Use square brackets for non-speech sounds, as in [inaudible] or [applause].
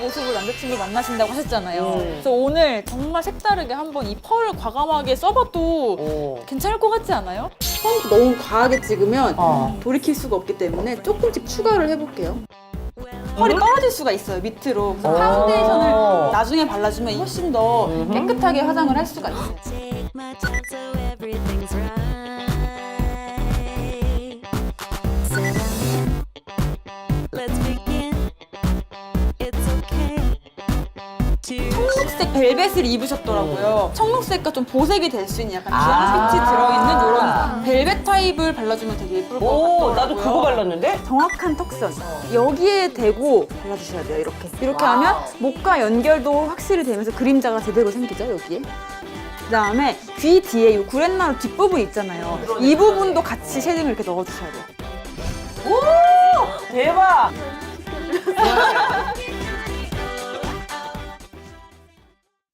모습으로 남자친구 만나신다고 하셨잖아요. 음. 그래서 오늘 정말 색다르게 한번 이 펄을 과감하게 써봐도 오. 괜찮을 것 같지 않아요? 처음부터 너무 과하게 찍으면 어. 돌이킬 수가 없기 때문에 조금씩 추가를 해볼게요. 펄이 떨어질 수가 있어요 밑으로. 그래서 오. 파운데이션을 나중에 발라주면 훨씬 더. 깨끗하게 화장을 할 수가 있어요. Take my time so everything's right. Sit down. Let's begin. 청록색 벨벳을 입으셨더라고요. 청록색과 좀 보색이 될 수 있는 약간 아. 주황빛이 들어있는 이런 벨벳 타입을 발라주면 되게 예쁠 것 오, 같더라고요. 나도 그거 발랐는데? 정확한 턱선 여기에 대고 발라주셔야 돼요. 이렇게 이렇게 하면 목과 연결도 확실히 되면서 그림자가 제대로 생기죠 여기에. 그다음에 귀 뒤에 이 구렛나루 뒷부분 있잖아요. 이 부분도 같이 쉐딩을 이렇게 넣어주셔야 돼요. 대박! [laughs]